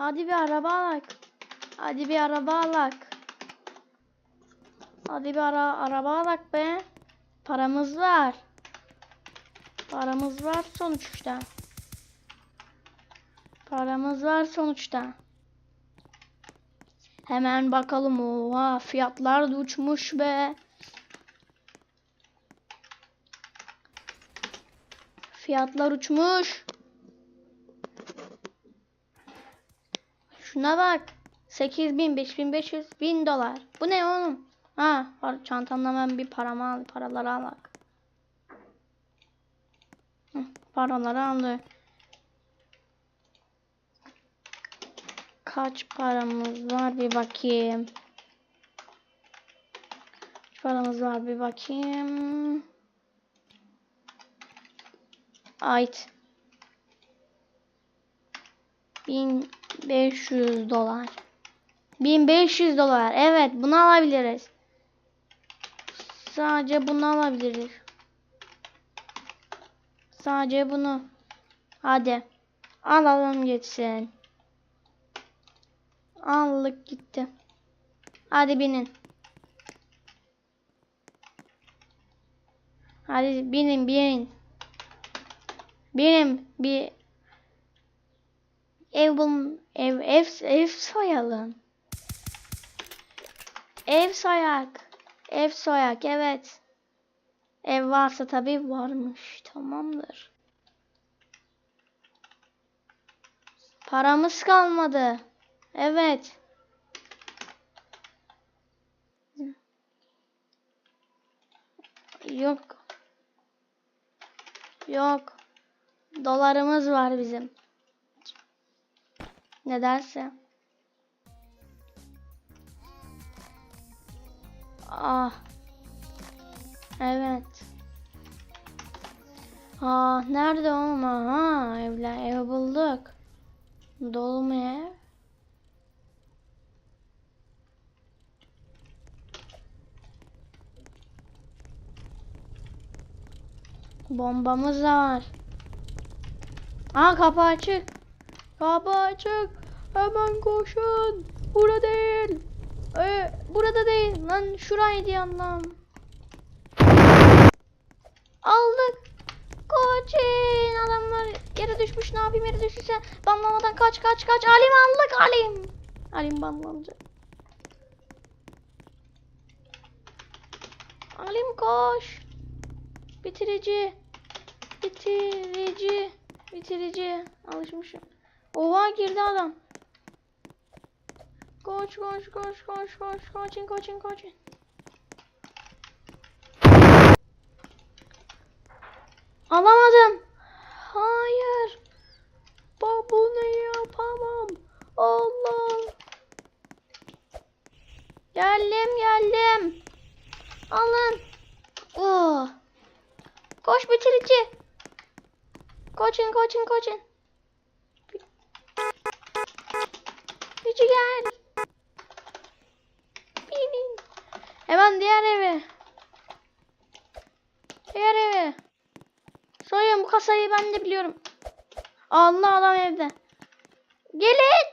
Hadi bir araba alak. Hadi bir araba alak. Hadi bir ara araba alak be. Paramız var. Paramız var sonuçta. Paramız var sonuçta. Hemen bakalım. Oha fiyatlar da uçmuş be. Fiyatlar uçmuş. Şuna bak. 8000, 5500, 1000 dolar. Bu ne oğlum? Ha, var çantamda ben bir paramı al, paraları al bak. Paraları aldı. Kaç paramız var bir bakayım. Kaç paramız var bir bakayım. Ait. 1500 dolar. 1500 dolar. Evet bunu alabiliriz. Sadece bunu alabiliriz. Sadece bunu. Hadi. Alalım gitsin. Aldık gitti. Hadi binin. Hadi binin binin. Benim bir ev bul ev ev ev soyalım. Ev soyak. Ev soyak evet. Ev varsa tabii varmış. Tamamdır. Paramız kalmadı. Evet. Yok. Yok. Dolarımız var bizim. Nedense. Ah. Evet. Ah nerede oğlum? Ha evler ev bulduk. Dolu mu ev? Bombamız da var. Aa kapı açık. Kapı açık. Hemen koşun. Burada değil. Ee, burada değil. Lan şuraydı yandan. Aldık. Koçin. Adamlar yere düşmüş. Ne yapayım yere düşürse. Banlamadan kaç kaç kaç. Alim aldık Alim. Alim banlanacak. Alim koş. Bitirici. Bitirici. Bitirici. Alışmışım. Oha girdi adam. Koş koş koş koş koş koçin koçin koçin. Alamadım. Hayır. Bunu yapamam. Allah. Geldim geldim. Alın. Oh. Koş bitirici. Koçin koçin koçin. Gücü gel. Binin. Hemen diğer eve. Diğer eve. Soyun bu kasayı ben de biliyorum. Allah adam evde. Gelin.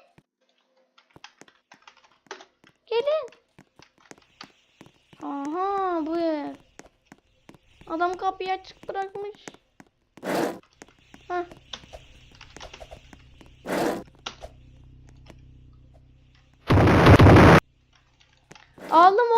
Gelin. Aha bu ev. Adam kapıyı açık bırakmış. Heh. Aldım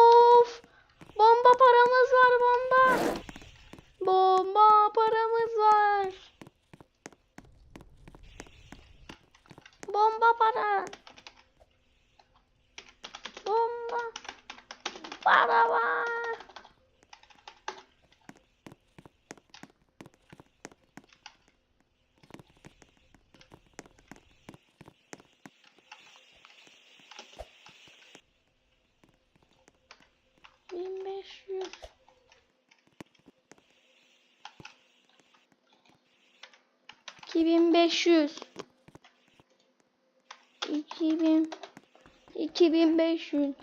2500 2000 2500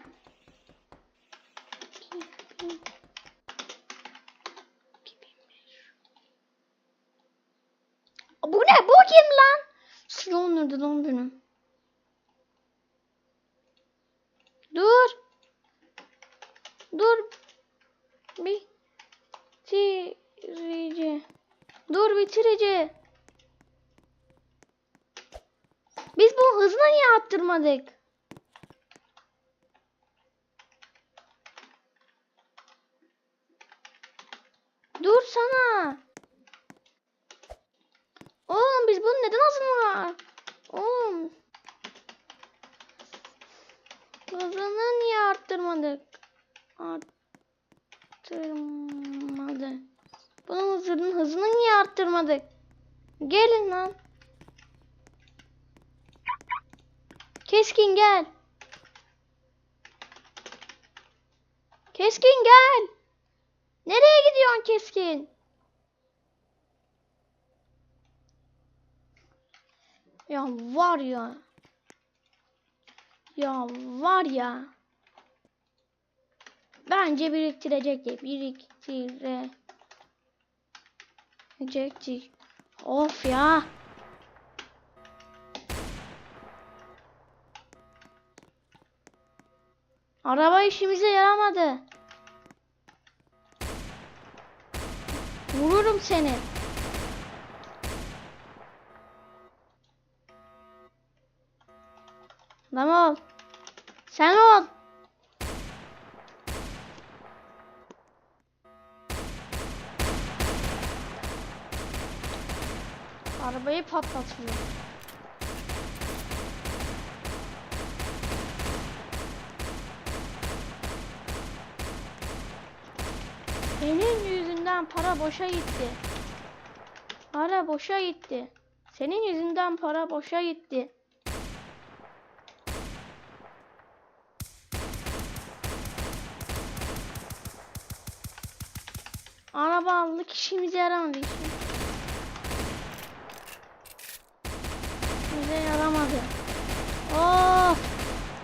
Bu ne? Bu kim lan? Sıra onurdu lan benim. Dur. Dur. Bitireceğim. Dur bitirici. Biz bu hızla niye arttırmadık? Dur sana. Oğlum biz bunu neden hızlı Oğlum. Hızını niye arttırmadık? Arttırmadık. Bunun hızının hızını niye arttırmadık? Gelin lan. Keskin gel. Keskin gel. Nereye gidiyorsun Keskin? Ya var ya. Ya var ya. Bence biriktirecek ya. Biriktirecek. Of ya. Araba işimize yaramadı. Vururum seni. Adam ol. Sen ol. Arabayı patlatmıyor. Senin yüzünden para boşa gitti. Para boşa gitti. Senin yüzünden para boşa gitti. Araba aldık işimize yaramadı. İşimize yaramadı. Of!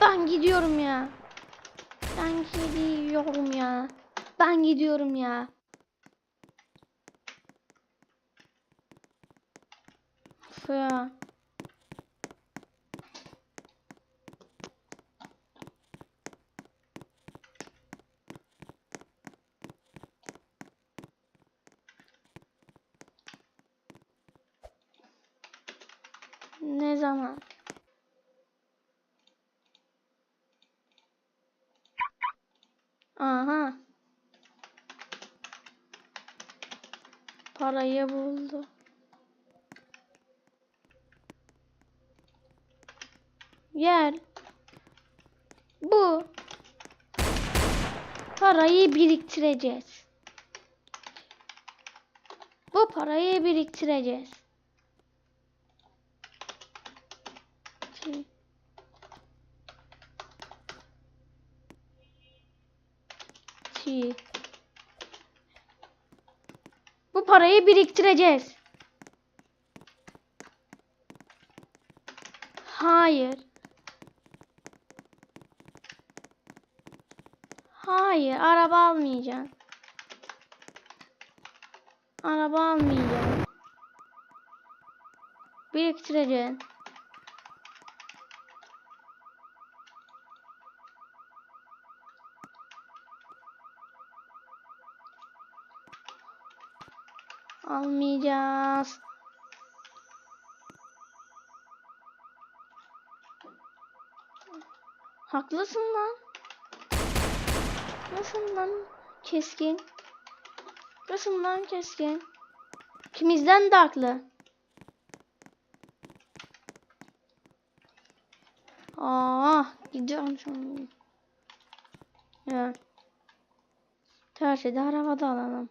Ben gidiyorum ya. Ben gidiyorum ya. Ben gidiyorum ya. Of. Ne zaman? Aha. Parayı buldu. Gel. Bu. Parayı biriktireceğiz. Bu parayı biriktireceğiz. Ti- Ti. Bu parayı biriktireceğiz. Hayır. Hayır, araba almayacağım. Araba almayacağım. Biriktireceğim. Almayacağız. Haklısın lan. Nasıl lan keskin? Nasıl lan keskin? İkimizden de haklı. Aa, gidiyorum şimdi. Ya. Her şeyde arabada alalım.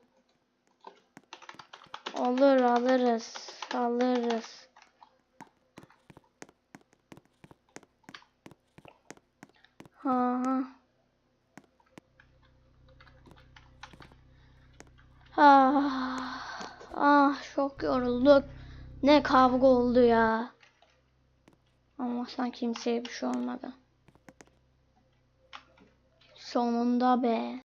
Olur alırız. Alırız. Ha. Ah, ah çok yorulduk. Ne kavga oldu ya. Ama sanki kimseye bir şey olmadı. Sonunda be.